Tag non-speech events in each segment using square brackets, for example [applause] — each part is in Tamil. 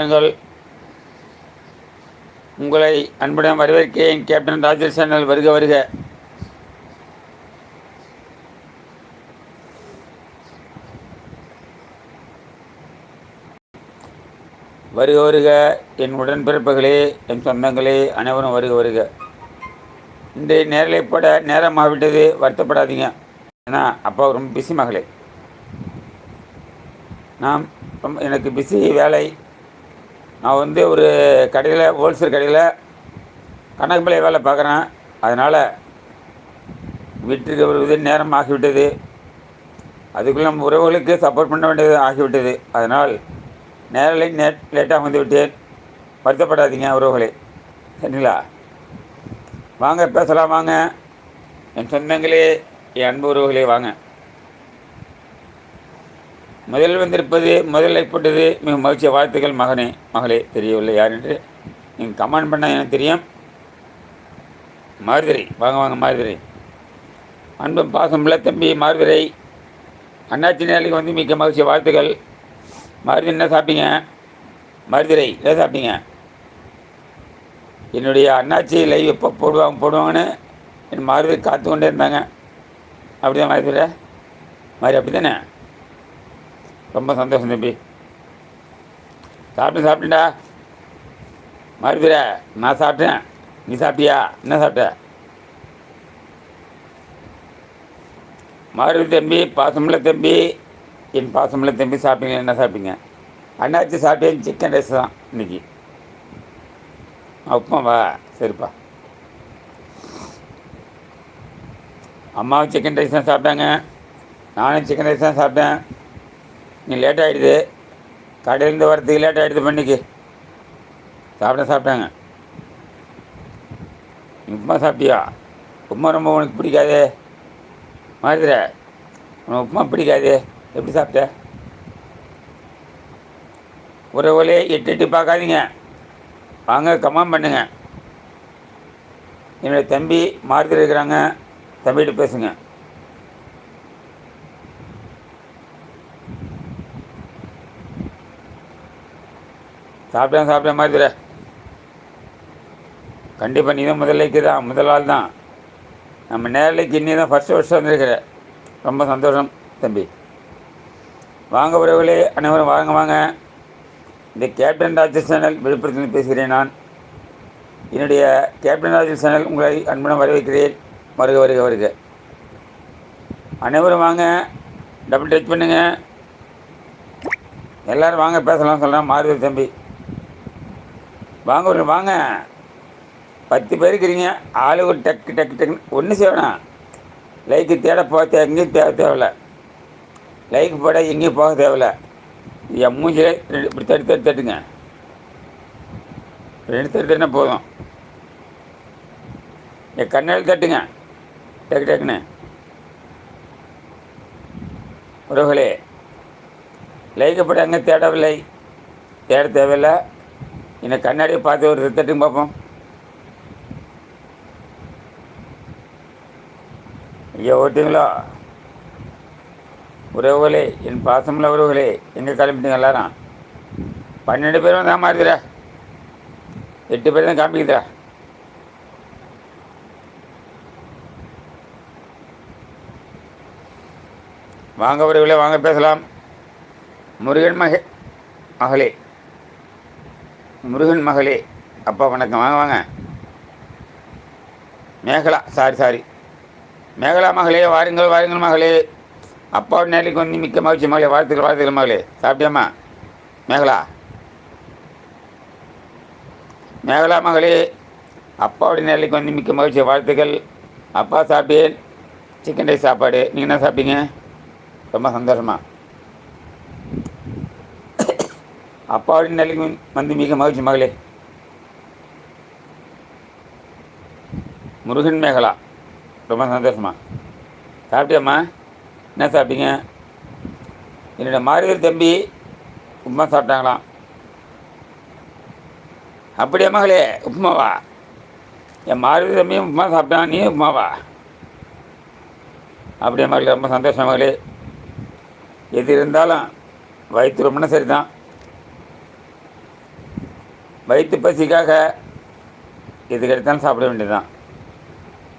நீங்கள் உங்களை அன்புடன் வரவேற்கிறேன் கேப்டன் ராஜேஷ் சேனல் வருக வருக. வருக வருக என் உடன்பிறப்புகளே என் சொந்தங்களே அனைவரும் வருக வருக. இன்றைய நேரலை போட நேரமாகிவிட்டது வருத்தப்படாதீங்க. ஏன்னா அப்பா ரொம்ப பிஸி மகளே. நாம் ரொம்ப எனக்கு பிஸி வேலை. நான் வந்து ஒரு கடையில் ஹோல்சேல் கடையில் கணக்கு வேலை பார்க்குறேன். அதனால் வீட்டுக்கு வருவது நேரம் ஆகிவிட்டது. அதுக்குள்ள நம்ம உறவுகளுக்கு சப்போர்ட் பண்ண வேண்டியது ஆகிவிட்டது. அதனால் நேரலை நேட் லேட்டாக வந்து விட்டேன் வருத்தப்படாதீங்க உறவுகளே. சரிங்களா? வாங்க பேசலாம் வாங்க. என் சொந்தங்களே என் அன்பு உறவுகளே வாங்க. முதலில் வந்திருப்பது முதல் போட்டது மிக மகிழ்ச்சிய வாழ்த்துக்கள் மகனே. மகளே தெரியவில்லை யார் என்று நீங்கள் கமெண்ட் பண்ணால் எனக்கு தெரியும். மாறுதிரை வாங்க வாங்க மாறுதிரை அன்பும் பாசம் தம்பி மாறுதிரை அண்ணாச்சி நேரலுக்கு வந்து மிக்க மகிழ்ச்சிய வாழ்த்துக்கள். மருதி என்ன சாப்பிட்டீங்க? மருதிரை என்ன சாப்பிட்டீங்க? என்னுடைய அண்ணாச்சி லைவ் எப்போ போடுவாங்க போடுவாங்கன்னு என் மாறுதி காத்து கொண்டே இருந்தாங்க. அப்படிதான் மருதிரை மாதிரி அப்படி தானே ரொம்ப சந்தோஷம் தம்பி. சாப்பிட்டு சாப்பிட்டேன்டா மருதுர நான் சாப்பிட்டேன். நீ சாப்பிட்டியா? என்ன சாப்பிட்ட? மருது தம்பி பாசமுள்ள தம்பி. என் பாசமுள்ள தம்பி சாப்பிட்டீங்க என்ன சாப்பிட்டீங்க? அண்ணாச்சி சாப்பிட்டேன் சிக்கன் ரைஸ் தான் இன்னைக்கு. உப்புமாவா சரிப்பா. அம்மாவும் சிக்கன் ரைஸ் தான் சாப்பிட்டாங்க. நானும் சிக்கன் ரைஸ் தான் சாப்பிட்டேன். நீ லேட் ஆகிடுது கடையிலேருந்து வரத்துக்கு லேட் ஆகிடுது பண்ணிக்கு சாப்பிட சாப்பிட்டாங்க. நீ உப்புமா சாப்பிட்டியா? உப்புமா ரொம்ப உனக்கு பிடிக்காது. மாறுதுற உனக்கு உப்புமா பிடிக்காது. எப்படி சாப்பிட்ட? உறவுகளே எட்டு எட்டு பார்க்காதீங்க. வாங்க கமெண்ட் பண்ணுங்க. என்னுடைய தம்பி மாறுதல் இருக்கிறாங்க. தம்பிகிட்ட பேசுங்க. சாப்பிட்டேன் சாப்பிட்ட மாதிரி கண்டிப்பாக நீ தான் முதலைக்கு தான் முதல் ஆள் தான். நம்ம நேரலைக்கு இன்னி தான் ஃபஸ்ட்டு வருஷம் வந்திருக்கிற. ரொம்ப சந்தோஷம் தம்பி. வாங்க உறவுகளே அனைவரும் வாங்க வாங்க. இந்த கேப்டன் ராஜர் சேனல் விழுப்புரத்தில் பேசுகிறேன் நான். என்னுடைய கேப்டன் ராஜர் சேனல் உங்களை அன்புடன் வரவேற்கிறேன். வருக வருக வருக. அனைவரும் வாங்க. டபுள் டச் பண்ணுங்கள் எல்லோரும் வாங்க பேசலாம் சொல்கிறேன் மாறுதல் தம்பி. வாங்க ஒரு வாங்க. பத்து பேர் இருக்கிறீங்க. ஆளு ஒரு டக்கு டக்கு டக்குன்னு. ஒன்றும் செய்யணும் லைக்கு தேட போக தே எங்கேயும் தேவை தேவையில்ல. லைக்கு போட எங்கேயும் போக தேவையில்ல. என் மூஞ்சிலே ரெண்டு இப்படி தட்டு தட்டு தட்டுங்க. ரெண்டு தட்டு போதும். என் கண்ணால் தட்டுங்க. டக்கு டக்குன்னு. உறவுகளே லைக்கு அங்கே தேடவில்லை. தேட தேவையில்லை. என்னை கண்ணாடியை பார்த்து ஒரு ரித்தட்டும் பார்ப்போம். ஐயா ஓட்டிங்களா உறவுகளே என் பாசமுள்ள உறவுகளே எங்கே கிளம்பிட்டீங்க எல்லாரும்? பன்னெண்டு பேரும் தான் மாறுதுடா. எட்டு பேர் தான் காமிக்குதுடா. வாங்க உறவுகளே வாங்க பேசலாம். முருகன் மகே மகளே. முருகன் மகளே. அப்பா வணக்கம். வாங்க வாங்க. மேகலா சாரி சாரி மேகலா மகளே வாருங்கள் வாருங்கள் மகளே. அப்பா நேரிக்கு வந்து மிக்க மகிழ்ச்சி மகளே. வாழ்த்துக்கள் வாழ்த்துக்கள் மகளே. சாப்பிட்டியாம்மா? மேகலா. மேகலா மகளே அப்பாவுடைய நேரிக்கு வந்து மிக்க மகிழ்ச்சி வாழ்த்துக்கள். அப்பா சாப்பிட்டேன். சிக்கன் ரைஸ் சாப்பாடு. நீங்கள் என்ன சாப்பிட்டீங்க? ரொம்ப சந்தோஷமாக அப்பாவின் நிலைக்கு வந்து மிக மகிழ்ச்சி மகளே. முருகன் மேகலா. ரொம்ப சந்தோஷமா. சாப்பிட்டியாம்மா? என்ன சாப்பிட்டீங்க? என்னோடய மாறுதல் தம்பி உப்புமா சாப்பிட்டாங்களாம். அப்படியே மகளே உப்புமாவா? என் மாறுதல் தம்பியும் உப்புமா சாப்பிட்டான் நீ உப்புமாவா? அப்படியே மகளே ரொம்ப சந்தோஷம் மகளே. எது இருந்தாலும் வயிற்று ரொம்பனா சரி தான் வயிற்று பசிக்காக இது கிடைத்தாலும் சாப்பிட வேண்டியதுதான்.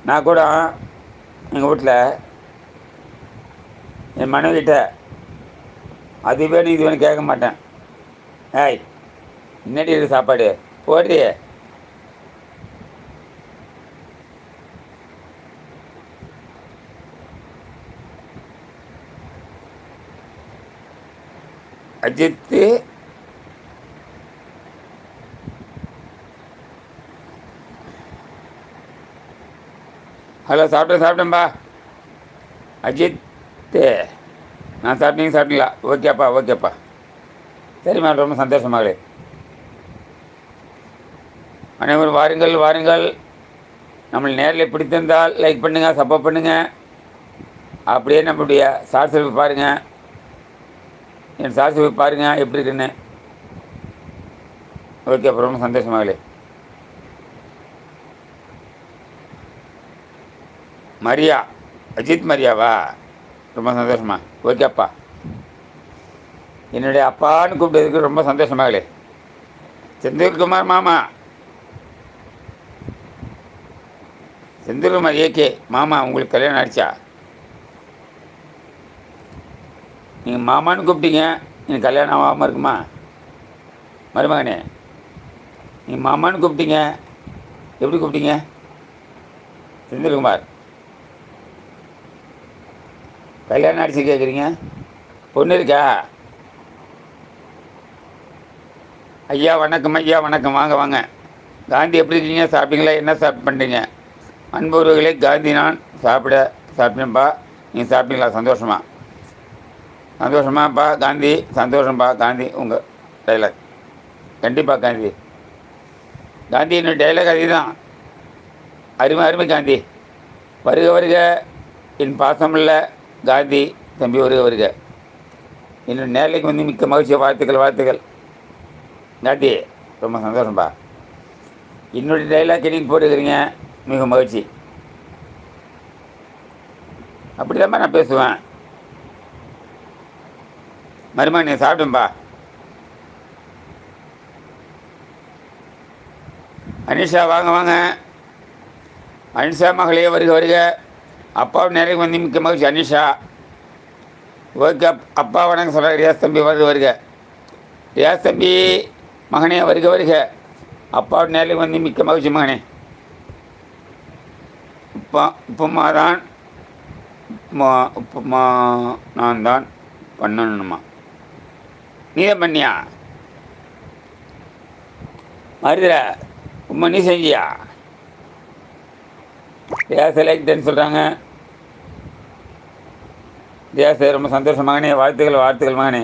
நான் கூட எங்கள் வீட்டில் என் மனைவிட்ட அது வேணும் இது வேணும் கேட்க மாட்டேன். ஏய் முன்னாடி இது சாப்பாடு? போடுறியே அஜித்து ஹலோ சாப்பிட்டேன் சாப்பிட்டேன்பா. அஜித் நான் சாப்பிட்டீங்க சாப்பிட்டீங்களா? ஓகேப்பா ஓகேப்பா. சரிம்மா ரொம்ப சந்தோஷமாக அனைவரும் வாருங்கள் வாருங்கள். நம்மளை நேரில் பிடித்திருந்தால் லைக் பண்ணுங்கள் சப்போர்ட் பண்ணுங்கள் அப்படியே நம்மளுடைய ஷார்ட்ஸ் பாருங்கள் என் ஷார்ட்ஸ் பாருங்கள் எப்படி இருக்குன்னு. ஓகே அப்புறம் ரொம்ப சந்தோஷமாகலே மரியா. அஜித் மரியாவா? ரொம்ப சந்தோஷமா. ஓகே அப்பா. என்னுடைய அப்பான்னு கூப்பிட்டதுக்கு ரொம்ப சந்தோஷமாகலே செந்தில்குமார் மாமா. செந்தில்குமார் ஏகே மாமா உங்களுக்கு கல்யாணம் ஆயிடுச்சா? நீங்கள் மாமான்னு கூப்பிட்டீங்க எனக்கு கல்யாணம் ஆகாமல் இருக்குமா? மருமகனே நீங்கள் மாமான்னு கூப்பிட்டீங்க எப்படி கூப்பிட்டீங்க? செந்தில்குமார் கல்யாணம் அடிச்சு கேட்குறீங்க பொண்ணு இருக்கா? ஐயா வணக்கம் ஐயா வணக்கம். வாங்க வாங்க. காந்தி எப்படி இருக்கீங்க? சாப்பிட்டீங்களா? என்ன சாப்பிட் பண்ணுறீங்க அன்புறவுகளே காந்தி நான் சாப்பிட சாப்பிட்டேன்ப்பா நீங்கள் சாப்பிட்டீங்களா? சந்தோஷமா? சந்தோஷமாப்பா காந்தி. சந்தோஷம்ப்பா காந்தி. உங்கள் டைலாக் கண்டிப்பாக காந்தி. காந்தி என்னோட டைலாக் அதே தான் அருமை அருமை காந்தி. வருக வருக. என் பாசமுள்ள காந்தி தம்பி வருக வருக. என்னோட நேரலைக்கு வந்து மிக்க மகிழ்ச்சி வாழ்த்துக்கள் வாழ்த்துக்கள். காந்தி ரொம்ப சந்தோஷம்ப்பா என்னுடைய டைலாக் நீங்கள் போட்டுக்கிறீங்க மிக மகிழ்ச்சி. அப்படி நான் பேசுவேன். மருமா நீ சாப்பிடும்பா. அனிஷா வாங்க வாங்க. அனிஷா மகளே வருக வருக. அப்பாவும் நிறைய வந்து மிக்க மகிழ்ச்சி அனிஷா ஓகே அப் அப்பா வணக்கம் சொல்கிற ரியாஸ் தம்பி வருக வருக. ரியாஸ் தம்பி மகனே வருக வருக. அப்பாவும் நேரில் வந்து மிக்க மகிழ்ச்சி மகனே இப்போ உப்புமா தான் உப்புமா உப்புமா நான் தான் பண்ணணுமா நீ தான் பண்ணியா? மருதுல உம்மா நீ செஞ்சியா? தேச லைக்டன்னு சொல்கிறாங்க தேச ரொம்ப சந்தோஷம் மகனே வாழ்த்துக்கள் வாழ்த்துக்கள் மகனே.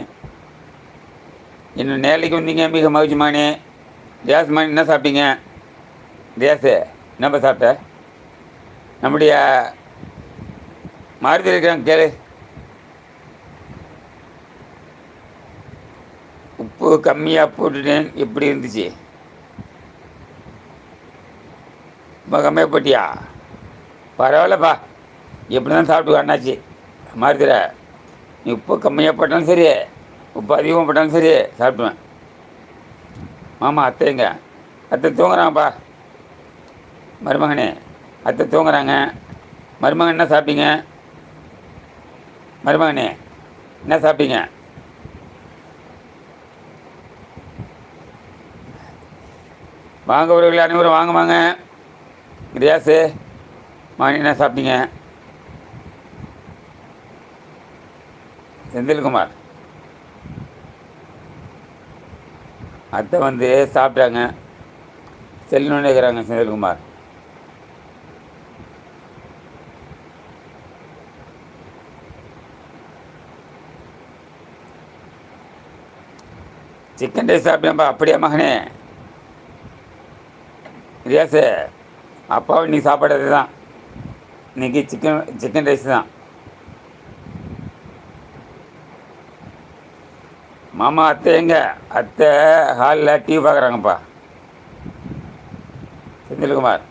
இன்னும் நேரலைக்கு வந்தீங்க மிக மகிழ்ச்சி மகனே. தேஸ் மகன் என்ன சாப்பிட்டீங்க? தேசு என்னப்பா சாப்பிட்ட? நம்முடைய மாருதி இருக்கிறாங்க கேளு. உப்பு கம்மியாக போட்டுட்டேன் எப்படி இருந்துச்சு? ரொம்ப கம்மியாக போட்டியா? பரவாயில்லப்பா. எப்படி தான் சாப்பிட்டு அண்ணாச்சி மாறுதிர நீ உப்பு கம்மியாக போட்டாலும் சரி உப்பு அதிகமாக போட்டாலும் சரி சாப்பிடுவேன் மாமா அத்தைங்க அத்தை தூங்குறாங்கப்பா. மருமகனே அத்தை தூங்குறாங்க. மருமகன் என்ன சாப்பிட்டீங்க? மருமகனே என்ன சாப்பிட்டீங்க? வாங்க உறவுகள் அனைவரும் வாங்க வாங்க. கிரியாஸு மாணி என்ன சாப்பிட்டீங்க? செந்தில்குமார். அத்தை வந்து சாப்பிட்டாங்க. செல்லுன்னு இருக்கிறாங்க செந்தில்குமார். சிக்கன் ரைஸ் சாப்பிட்டேன்ப்பா அப்படியா மகனே? ரியாஸு அப்பாவும் நீ சாப்பிட்றது தான் இன்னைக்கு சிக்கன் சிக்கன் ரைஸ் தான். மாமா அத்தை எங்க? அத்தை ஹாலில் டிவி பார்க்குறாங்கப்பா. செந்தில்குமார்.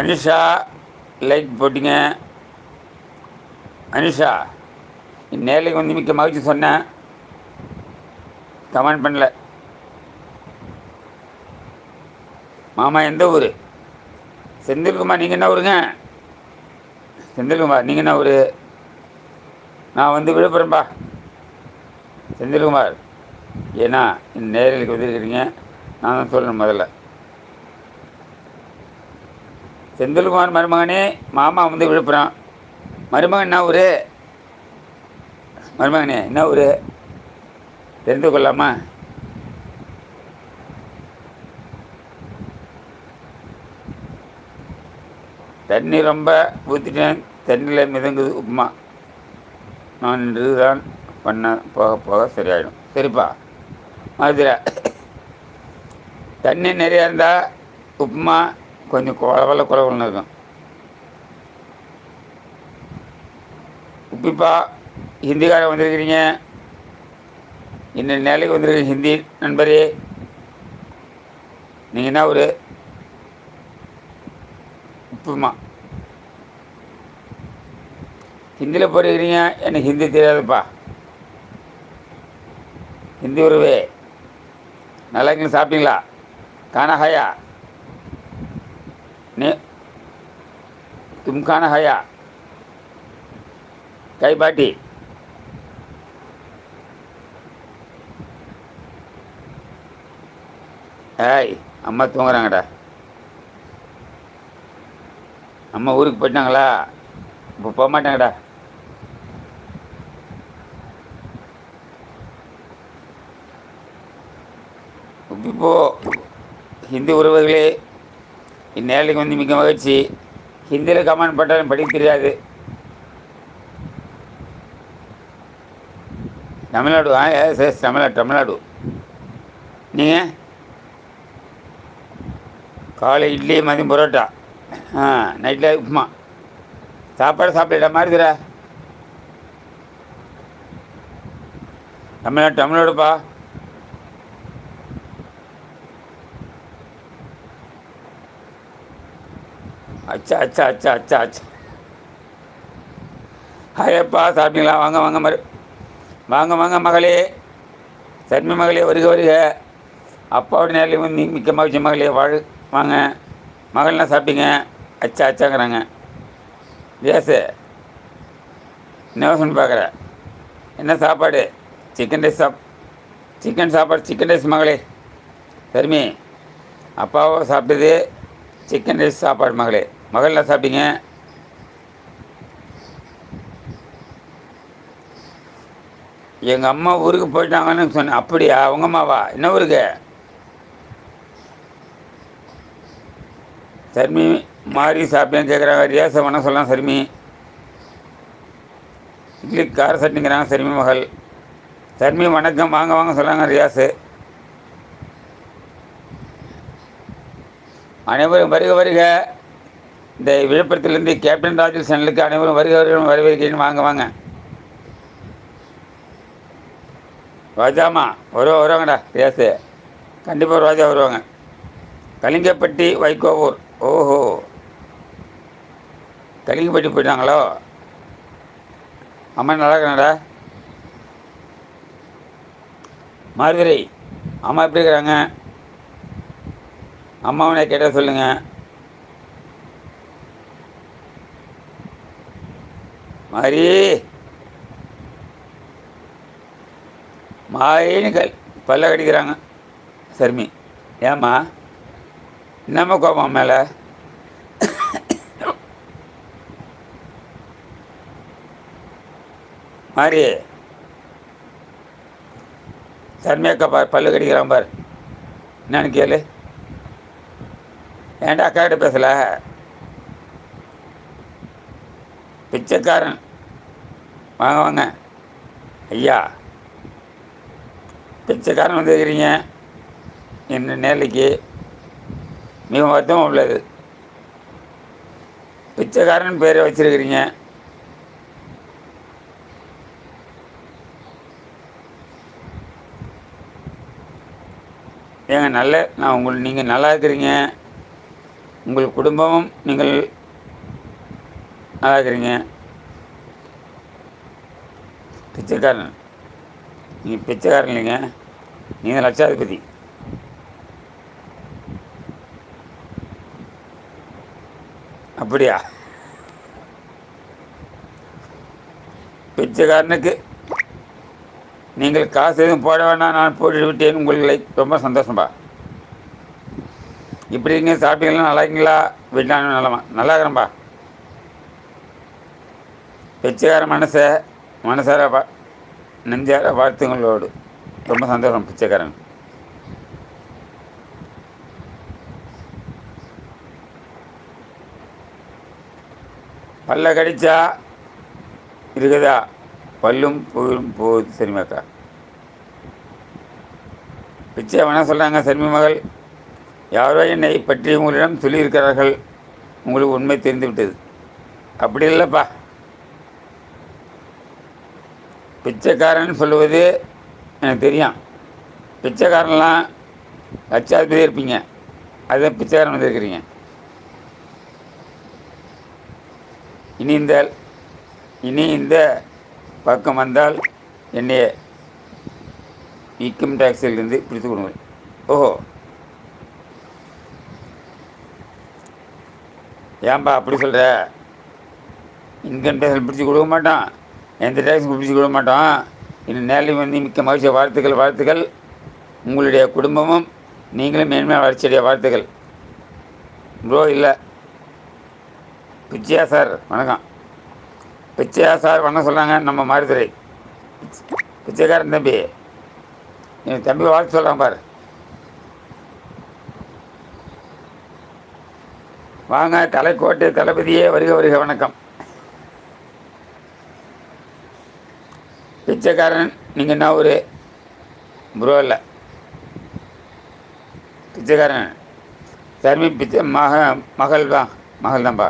அனிஷா லைக் போட்டிங்க. அனிஷா நேரில் வந்து மிக்க மகிழ்ச்சி சொன்னேன் கமெண்ட் பண்ணல. மாமா எந்த ஊர்? செந்தில்குமார் நீங்கள் என்ன ஊருங்க? செந்தில்குமார் நீங்கள் என்ன ஊர்? நான் வந்து விழுப்புரம்பா. செந்தில்குமார் ஏன்னா இந்த நேரலுக்கு வந்திருக்கிறீங்க. நான் தான் சொல்லணும் முதல்ல. செந்தில்குமார் மருமகனே மாமா வந்து விழுப்புரம். மருமகன் என்ன ஊர்? மருமகனே என்ன ஊர்? தெரிந்து கொள்ளாமா? தண்ணி ரொம்ப ஊற்றிட்டேன் தண்ணியில் மிதங்குது உப்புமா. நான் இன்று தான் பண்ண போக போக சரியாயிடும். சரிப்பா. மாதிரி தண்ணி நிறையா இருந்தால் உப்புமா கொஞ்சம் குழவல குழவுன்னு இருக்கும். உப்பிப்பா ஹிந்திக்காரன் வந்திருக்கிறீங்க. இன்னும் நிலைக்கு வந்திருக்கீங்க ஹிந்தி நண்பரே. நீங்கள் என்ன ஒரு ஆத்மா ஹிந்தியில் போயிருக்கிறீங்க எனக்கு ஹிந்தி தெரியாதுப்பா. ஹிந்தி உருவே நல்லா இருக்கீங்க சாப்பிட்டீங்களா? கானா ஹயா? நீ தும் கானா ஹயா? கை பாட்டி. ஏய் அம்மா தூங்குறாங்கடா. அம்மா ஊருக்கு போயிட்டாங்களா? இப்போ போக மாட்டாங்கடா. இப்போ ஹிந்தி உறவுகளே இந்நேரத்துக்கு வந்து மிக மகிழ்ச்சி. ஹிந்தியில் கமெண்ட் பண்ணாலும் படிக்க தெரியாது. தமிழ்நாடு ஆ எஸ் எஸ் தமிழ்நாடு தமிழ்நாடு. நீங்கள் காலை இட்லி மதியம் பரோட்டா. ஆ நைட்டில் உப்புமா. சாப்பாடு சாப்பிடல மாறுதுரா தமிழ்நாடு தமிழ்நாடுப்பா. அச்சா அச்சா அச்சா அச்சா அச்சா. ஹாயப்பா சாப்பிட்டீங்களா? வாங்க வாங்க மறு வாங்க வாங்க மகளே. சர்மி மகளே வருக வருக. அப்பாவோட நேரில் வந்து மிக்க மகிழ்ச்சி மகளே. வாழ் வாங்க. மகள்லாம் சாப்பிட்டீங்க. அச்சா அச்சாங்கிறாங்க. வியாசு என்ன பார்க்குறேன் பார்க்குற? என்ன சாப்பாடு? சிக்கன் ரைஸ் சாப் சிக்கன் சாப்பாடு சிக்கன் ரைஸ் மகளே. சரிமி அப்பாவோ சாப்பிட்டது சிக்கன் ரைஸ் சாப்பாடு மகளே. மகள்லாம் சாப்பிட்டீங்க. எங்கள் அம்மா ஊருக்கு போயிட்டாங்கன்னு சொன்னேன் அப்படியா? அவங்க அம்மாவா? என்ன ஊருக்கு? சர்மி மாறி சாப்பிட்டேன்னு கேட்குறாங்க ரியாச வேணாம் சொல்லலாம் சர்மி இட்லி கார சட்னிங்கிறாங்க சர்மி மகள். சர்மி வணக்கம் வாங்க வாங்க சொல்கிறாங்க ரியாஸு அனைவரும் வருக வருக. இந்த விழுப்புரத்திலிருந்து கேப்டன் ராஜல் சேனலுக்கு அனைவரும் வருக வருக வரவேற்கிறேன். வாங்க வாங்க. ரோஜாமா வருவா வருவாங்கடா ரியாஸு கண்டிப்பாக ரோஜா வருவாங்க. கலிங்கப்பட்டி வைகோவூர். ஓஹோ. கலிங்கப்பட்டி போயிட்டாங்களோ? அம்மா நல்லா இருக்கணடா அம்மா எப்படி இருக்கிறாங்க? அம்மாவனை கேட்டால் சொல்லுங்கள் மாரி. மாரின்னு கல் பல்ல கடிக்கிறாங்க. சர்மி ஏம்மா? என்னம்மா கோபம் மேலே? மாறி. சர்மியாக்கா பார் பல்லு கடிக்கிறான் பார். என்னன்னு கேளு. ஏன்டா அக்கா கிட்ட பேசல? பிச்சைக்காரன். வாங்க வாங்க. ஐயா பிச்சைக்காரன் வந்துருக்கிறீங்க. இன்னும் நேரலைக்கு. மிக வருத்தமாக உள்ளது. பிச்சைக்காரன் பேரை வச்சிருக்கிறீங்க. ஏங்க நல்ல நான் உங்கள் நீங்கள் நல்லா இருக்கிறீங்க. உங்கள் குடும்பமும் நீங்கள் நல்லா இருக்கிறீங்க. பிச்சைக்காரன். நீங்கள் பிச்சைக்காரன் இல்லைங்க. நீங்கள் லட்சாதிபதி. அப்படியா? பிச்சைக்காரனுக்கு நீங்கள் காசு எதுவும் போட வேண்டாம் நான் போட்டு விட்டேன். உங்களுக்கு ரொம்ப சந்தோஷம்பா. இப்படி இருக்கீங்க சாப்பிட்டீங்களா? நல்லா இருக்கீங்களா? வீட்டில் நிலமா? நல்லா இருக்கிறேன்பா. பிச்சைக்கார மனசை மனசார வா நெஞ்சார வாழ்த்துங்களோடு. ரொம்ப சந்தோஷம் பிச்சைக்காரன் பல்ல கடித்தா இருக்குதா? பல்லும் புகழும் போகுது சரிமாக்கா பிச்சை வேணா சொல்கிறாங்க சர்மி மகள். யாரோ என்னை பற்றி உங்களிடம் சொல்லியிருக்கிறார்கள். உங்களுக்கு உண்மை தெரிந்து விட்டது அப்படி இல்லைப்பா. பிச்சைக்காரன் சொல்லுவது எனக்கு தெரியும். பிச்சைக்காரன்லாம் லட்சாதிபதி இருப்பீங்க. அதுதான் பிச்சைக்காரன் வந்திருக்கிறீங்க. இனி இந்த இனி இந்த பக்கம் வந்தால் என்னைய இன்கம் டேக்ஸிலிருந்து பிடித்து கொடுங்க ஓஹோ. ஏன்பா அப்படி சொல்கிற இன்கம் டேக்ஸில் பிடிச்சி கொடுக்க மாட்டோம் எந்த டேக்ஸ் பிடிச்சி கொடுக்க மாட்டோம் இன்னும் நேரில் வந்து மிக்க மகிழ்ச்சிய வாழ்த்துக்கள் வாழ்த்துக்கள். உங்களுடைய குடும்பமும் நீங்களும் மேன்மையாக வளர்ச்சியுடைய வாழ்த்துக்கள். ப்ரோ இல்லை. பிச்சையா சார்? வணக்கம். பிச்சையா சார்? வணக்கம் சொல்கிறாங்க நம்ம மாறுதுறை பிச்சைக்காரன் தம்பி. என் தம்பி வாழ்த்து சொல்கிறான் பாரு. வாங்க தலைக்கோட்டை தளபதியே வருக வருக வணக்கம். பிச்சைக்காரன் நீங்கள் என்ன ஒரு ப்ரோ இல்லை. பிச்சைக்காரன். தர்மி பிச்சை மக மகள் தான் மகள் தான்ப்பா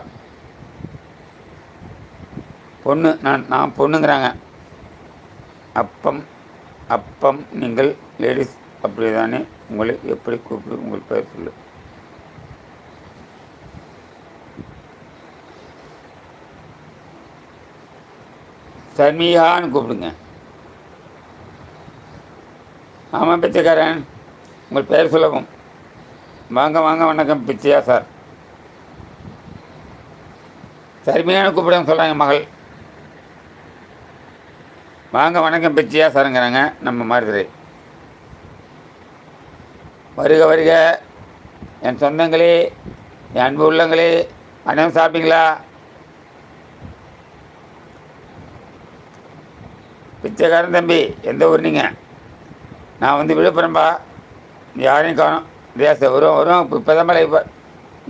பொண்ணு நான் நான் பொண்ணுங்கிறாங்க. அப்பம் அப்பம் நீங்கள் லேடிஸ் அப்படி தானே உங்களை எப்படி கூப்பிடு உங்கள் பெயர் சொல்லு. சர்மிகான்னு கூப்பிடுங்க. ஆமாம் பிச்சைக்காரன். உங்கள் பெயர் சொல்லவும். வாங்க வாங்க வணக்கம் பிச்சையா சார். சர்மியான்னு கூப்பிடுங்க சொல்கிறாங்க மகள். வாங்க வணக்கம் பிச்சையாக சரங்கிறாங்க நம்ம மாறுதுரை வருக வருக. என் சொந்தங்களே என் அன்பு உள்ளங்களே அனைவரும் சாப்பிட்டீங்களா? பிச்சைக்காரன் தம்பி எந்த ஊர் நீங்கள் நான் வந்து விழுப்புரம்பா. யாரையும் காணும். ரியாசு வரும் வரும். இப்போ இப்போ தான் லைவ்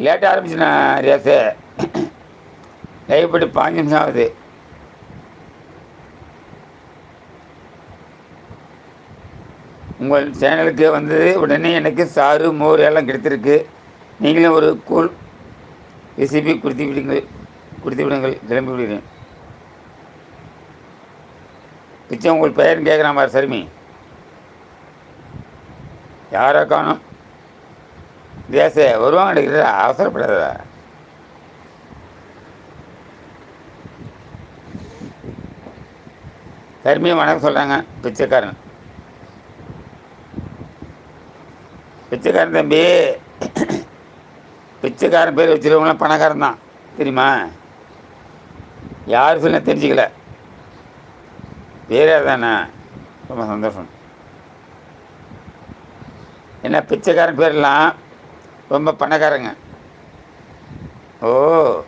லேட்டாக ஆரம்பிச்சுண்ணா ரியாசு [coughs] லைவ் போட்டு பாஞ்சு நிமிஷம் ஆகுது. உங்கள் சேனலுக்கு வந்தது உடனே எனக்கு சாறு மோர் எல்லாம் கிடைத்திருக்கு. நீங்களும் ஒரு கூல் ரெசிபி கொடுத்து விடுங்கள். கொடுத்து விடுங்கள். கிளம்பி விடுகிறேன். பிச்சை உங்கள் பெயர் கேட்குறான் பாரு சருமி. யாரோ காணும்? தேச வருவாங்க எடுக்கிறதா அவசரப்படாதா சருமியை வணக்கம் சொல்கிறாங்க பிச்சைக்காரன். பிச்சைக்காரன் தம்பி. பிச்சைக்காரன் பேர் வச்சுருக்கவங்களாம் பணக்காரன் தான். தெரியுமா? யார் சொல்ல தெரிஞ்சுக்கல. பேரே தானே ரொம்ப சந்தோஷம். என்ன பிச்சைக்காரன் பேரெல்லாம் ரொம்ப பணக்காரங்க. ஓ.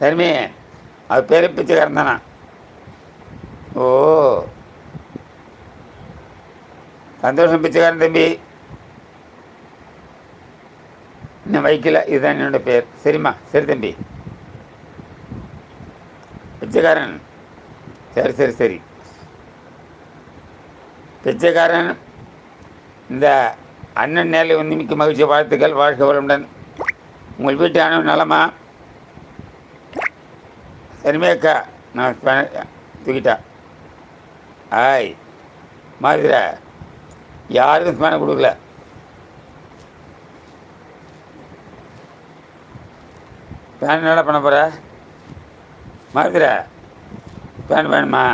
தருமே அது பேர் பிச்சைக்காரன் தானா? ஓ. சந்தோஷம் பிச்சைக்காரன் தம்பி. இன்னும் வைக்கல. இதுதான் என்னோட பேர். சரிம்மா சரி தம்பி. பிச்சைக்காரன். சரி சரி சரி. பிச்சைக்காரன் இந்த அண்ணன் நேரில் வந்து மிக்க மகிழ்ச்சி வாழ்த்துக்கள் வாழ்க வளமுடன். உங்கள் வீட்டு அண்ணன் நலமா? சரிமே அக்கா. நான் தூக்கிட்டா. ஆய் மாதிர யாருக்கும் பணம் கொடுக்கல. பேன் என்ன பண்ண போகிற மாதிர பேன் வேணுமா?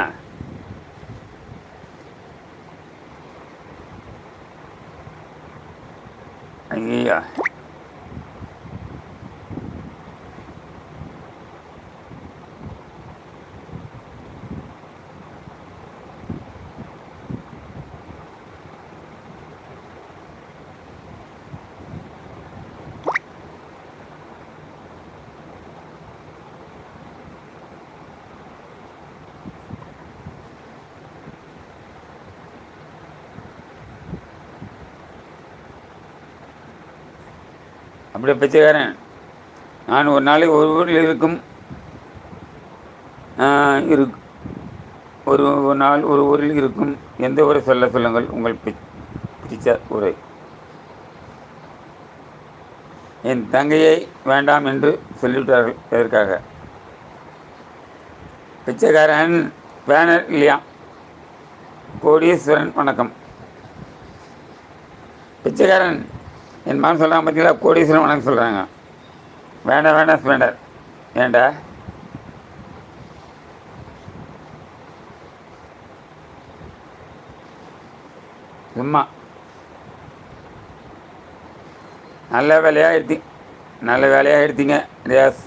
ஐயோ அப்படியே பிச்சைக்காரன் நான் ஒரு நாளைக்கு ஒரு ஊரில் இருக்கும். இரு ஒரு ஒரு நாள் ஒரு ஊரில் இருக்கும். எந்த ஊரை சொல்ல சொல்லுங்கள். உங்கள் பி பிடிச்ச ஊரை. என் தங்கையை வேண்டாம் என்று சொல்லிவிட்டார்கள் எதற்காக? பிச்சைக்காரன் பேனர் இல்லையா? கோடீஸ்வரன் வணக்கம். பிச்சைக்காரன் என் மகன் சொல்கிறாங்க பார்த்தீங்களா கோடீஸ்வரன் வணக்கம் சொல்கிறாங்க வேண்டாம் வேண்டாம் ஸ்பெண்டர் ஏண்டா? சும்மா. நல்ல வேலையாக எடுத்தி நல்ல வேலையாக எடுத்தீங்க ரியாஸ்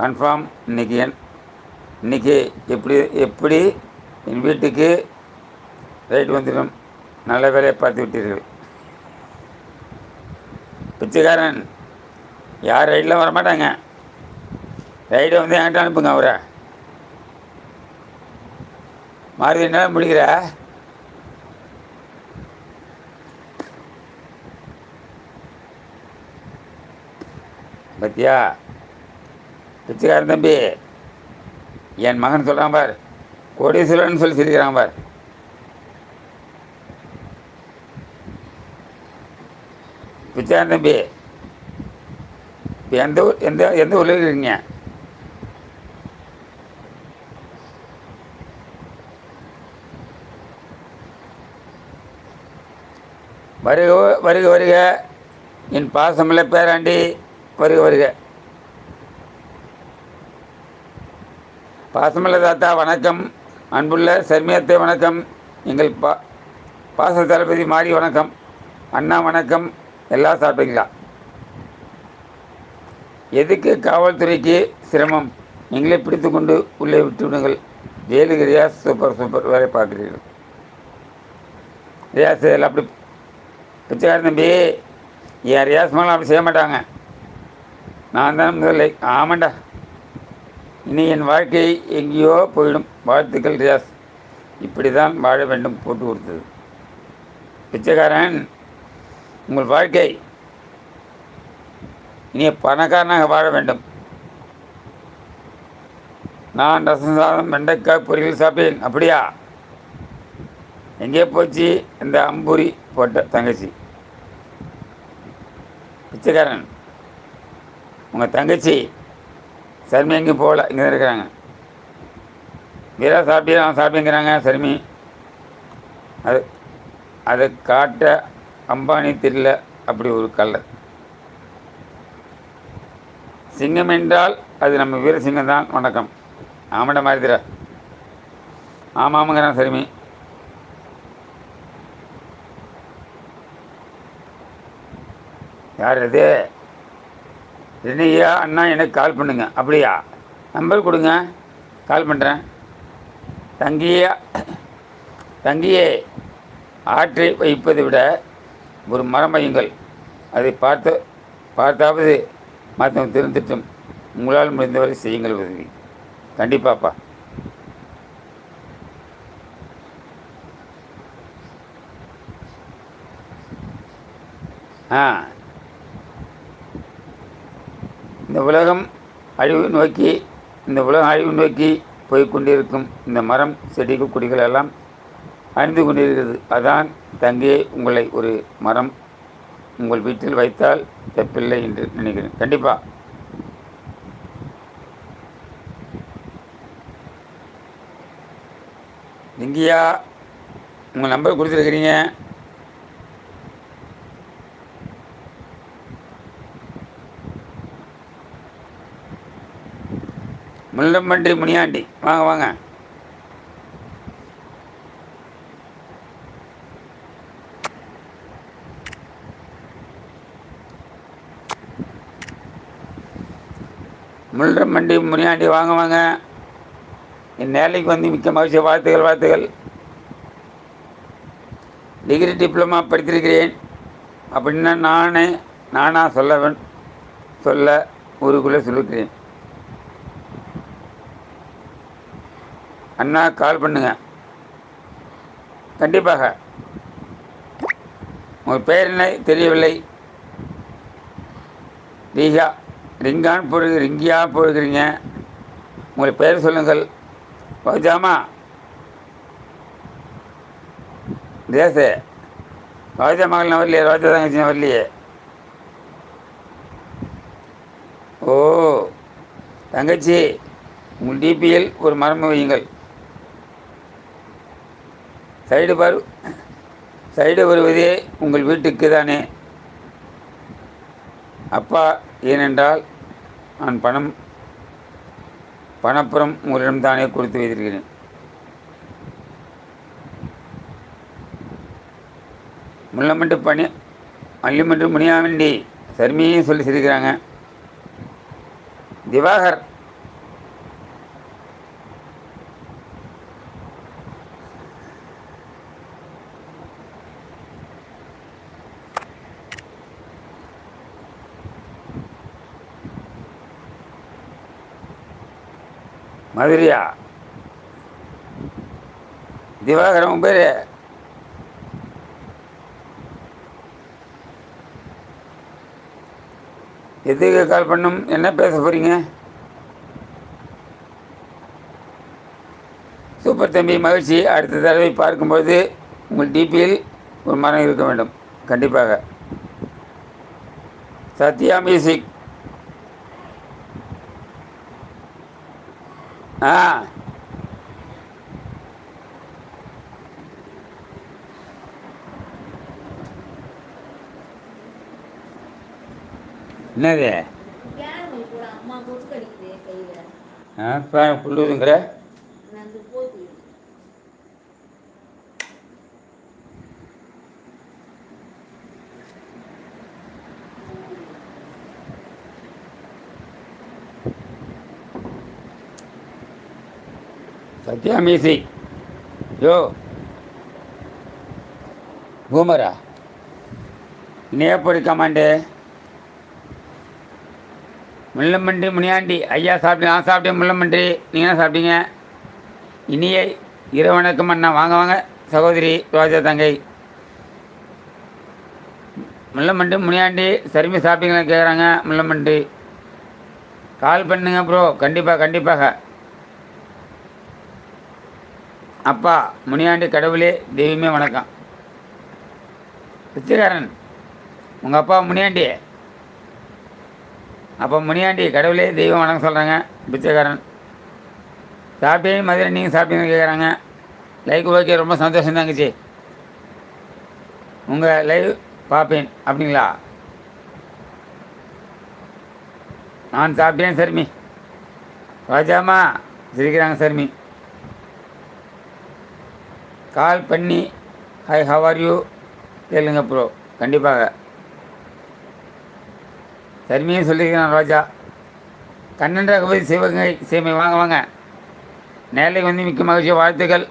கன்ஃபார்ம் இன்றைக்கி என் இன்றைக்கி எப்படி எப்படி என் வீட்டுக்கு ரைட் வந்துடும். நல்ல வேலையை பார்த்து விட்டீர்கள். பிச்சைக்காரன். யார் ரைடில் வரமாட்டாங்க. ரைடை வந்து என்கிட்ட அனுப்புங்க அவரை. மாறுதி என்ன முடிக்கிற? பத்தியா? பிச்சைக்காரன் தம்பி என் மகன் சொல்கிறான் பார். கோடீஸ்வரன் சொல்லி சிரிக்கிறான் பார். பிச்சைக்காரன் தம்பி இப்போ எந்த ஊர் எந்த எந்த ஊரில் இருக்கீங்க வருக வருக வருக என் பாசமில்ல பேராண்டி வருக வருக பாசமில்ல தாத்தா வணக்கம் அன்புள்ள சர்மியத்தை வணக்கம் எங்கள் பா பாச தளபதி மாறி வணக்கம் அண்ணா வணக்கம் எல்லாம் சாப்பிட்டீங்களா? எதுக்கு காவல்துறைக்கு சிரமம்? நீங்களே பிடித்து கொண்டு உள்ளே விட்டு விடுங்கள். ரியாஸ் சூப்பர் சூப்பர் வேலை பார்க்குறீர்கள். ரியாஸ் எல்லாம் அப்படி பிச்சைக்காரன் தம்பி என் ரியாஸ் மேலாம் அப்படி செய்ய மாட்டாங்க. நான் தான் முதல்ல. ஆமாண்டா. இனி என் வாழ்க்கை எங்கேயோ போயிடும். வாழ்த்துக்கள் ரியாஸ். இப்படி தான் வாழ வேண்டும் போட்டு கொடுத்தது. பிச்சைக்காரன் உங்கள் வாழ்க்கை இனிய பணக்காரனாக வாழ வேண்டும். நான் ரசம் சாதம் வெண்டைக்காய் பொரியல் சாப்பிட்டேன். அப்படியா? எங்கே போச்சு? இந்த அம்புரி போட்ட தங்கச்சி. பிச்சைக்காரன். உங்கள் தங்கச்சி சர்மி எங்கேயும் போகல. இங்கே தான் இருக்கிறாங்க. வீரா சாப்பிட்டு அவன் சாப்பிட்டுங்கிறாங்க சர்மி. அது அதை காட்ட அம்பானி தெரியல அப்படி ஒரு கல்லர் சிங்கம் என்றால் அது நம்ம வீரசிங்கம் தான் வணக்கம். ஆமாண்ட மாதிரி ஆமாம் சரிமி யார் இது என்னையா? அண்ணா எனக்கு கால் பண்ணுங்க. அப்படியா? நம்பர் கொடுங்க. கால் பண்ணுறேன் தங்கியா தங்கியே ஆற்றை வைப்பதை விட ஒரு மரம் வையுங்கள். அதை பார்த்து பார்த்தாவது மற்றவங்க திருந்திட்டும் உங்களால் முடிந்தவரை செய்யுங்கள் உதவி. கண்டிப்பாப்பா. ஆ. இந்த உலகம் அழிவு நோக்கி இந்த உலகம் அழிவு நோக்கி போய்கொண்டிருக்கும் இந்த மரம் செடிகள் கொடிகள் எல்லாம் அணிந்து கொண்டிருக்கிறது. அதான் தங்கே உங்களை ஒரு மரம் உங்கள் வீட்டில் வைத்தால் தப்பில்லை என்று நினைக்கிறேன். கண்டிப்பாக லிங்கியா உங்கள் நம்பர் கொடுத்துருக்குறீங்க. முள்ளம்பன்றி முனியாண்டி. வாங்க வாங்க. முள்ளம்பண்டி முனியாண்டி வாங்க வாங்க. என் வேலைக்கு வந்து மிக்க மகிழ்ச்சி. வாழ்த்துகள் வாழ்த்துகள் டிகிரி டிப்ளமா படித்திருக்கிறேன். அப்படின்னா நானே நானாக சொல்லவன் சொல்ல ஊருக்குள்ளே சொல்லுகிறேன் அண்ணா கால் பண்ணுங்க. கண்டிப்பாக. உங்கள் பெயர் என்ன? தெரியவில்லை. தீஹா ரிங்கான் போடுங்க ரிங்கியா போடுகிறீங்க உங்களை பெயர் சொல்லுங்கள். பகுஜாமா. தேசு. ரோஜா மகள் நான் வரலையே ரோஜா தங்கச்சி நான் வரலையே. ஓ தங்கச்சி உங்கள் டிபியில் ஒரு மரம் வையுங்கள். சைடு பாரு. சைடு வருவதே உங்கள் வீட்டுக்கு தானே அப்பா ஏனென்றால் நான் பணம் பணப்புறம் உங்களிடம் தானே கொடுத்து வைத்திருக்கிறேன். முள்ளமட்டு பனி மல்லிமண்டு முனியாமண்டி சர்மியும் சொல்லி சிரிக்கிறாங்க திவாகர் மதுரையா? திவாகரன் உன் பேர். எதுக்கு கால் பண்ணும்? என்ன பேச போகிறீங்க சூப்பர் தம்பி மகிழ்ச்சி. அடுத்த தடவை பார்க்கும்போது உங்கள் டிபியில் ஒரு மரம் இருக்க வேண்டும். கண்டிப்பாக. சத்யா மியூசிக் ஆ. என்னது? ஆ ஃபேன் புல்லுதுங்கிற நான் அந்த போத்தி சத்யா மியூசிக் யோ. பூமரா. நேப்பொடி கமாண்டு? முள்ளம்பன்றி முனியாண்டி ஐயா சாப்பிட்டு நான் சாப்பிட்டேன் முள்ளம்பன்றி. நீங்கள் என்ன சாப்பிட்டீங்க? இனிய இரவணக்கம் அண்ணா வாங்க வாங்க. சகோதரி ரோஜா தங்கை. முள்ளம்பன்றி முனியாண்டி சருமி சாப்பிட்டீங்களா கேட்குறாங்க முள்ளம்பன்றி. கால் பண்ணுங்க ப்ரோ கண்டிப்பாக கண்டிப்பாக. அப்பா முனியாண்டி கடவுளே தெய்வமே வணக்கம். பிச்சைக்காரன் உங்கள் அப்பா முனியாண்டி. அப்போ முனியாண்டி கடவுளே தெய்வம் வணக்கம் சொல்கிறாங்க பிச்சைக்காரன். சாப்பிட்டே மதுரை நீங்கள் சாப்பிட்டீங்கன்னு கேட்குறாங்க லைக் ஓகே ரொம்ப சந்தோஷம் தாங்கச்சி உங்கள் லைவ் பார்ப்பேன் அப்படிங்களா? நான் சாப்பிட்டேன் சர்மி. ராஜாமா சிரிக்கிறாங்க சர்மி. கால் பண்ணி ஹை ஹவ் ஆர் யூ கேளுங்க ப்ரோ கண்டிப்பாக. தர்மியும் சொல்லியிருக்கிறேன் ரோஜா. கண்ணன் ரகுபதி சிவகங்கை சீமை வாங்க வாங்க. நேரில் வந்து மிக்க மகிழ்ச்சி வாழ்த்துக்கள்.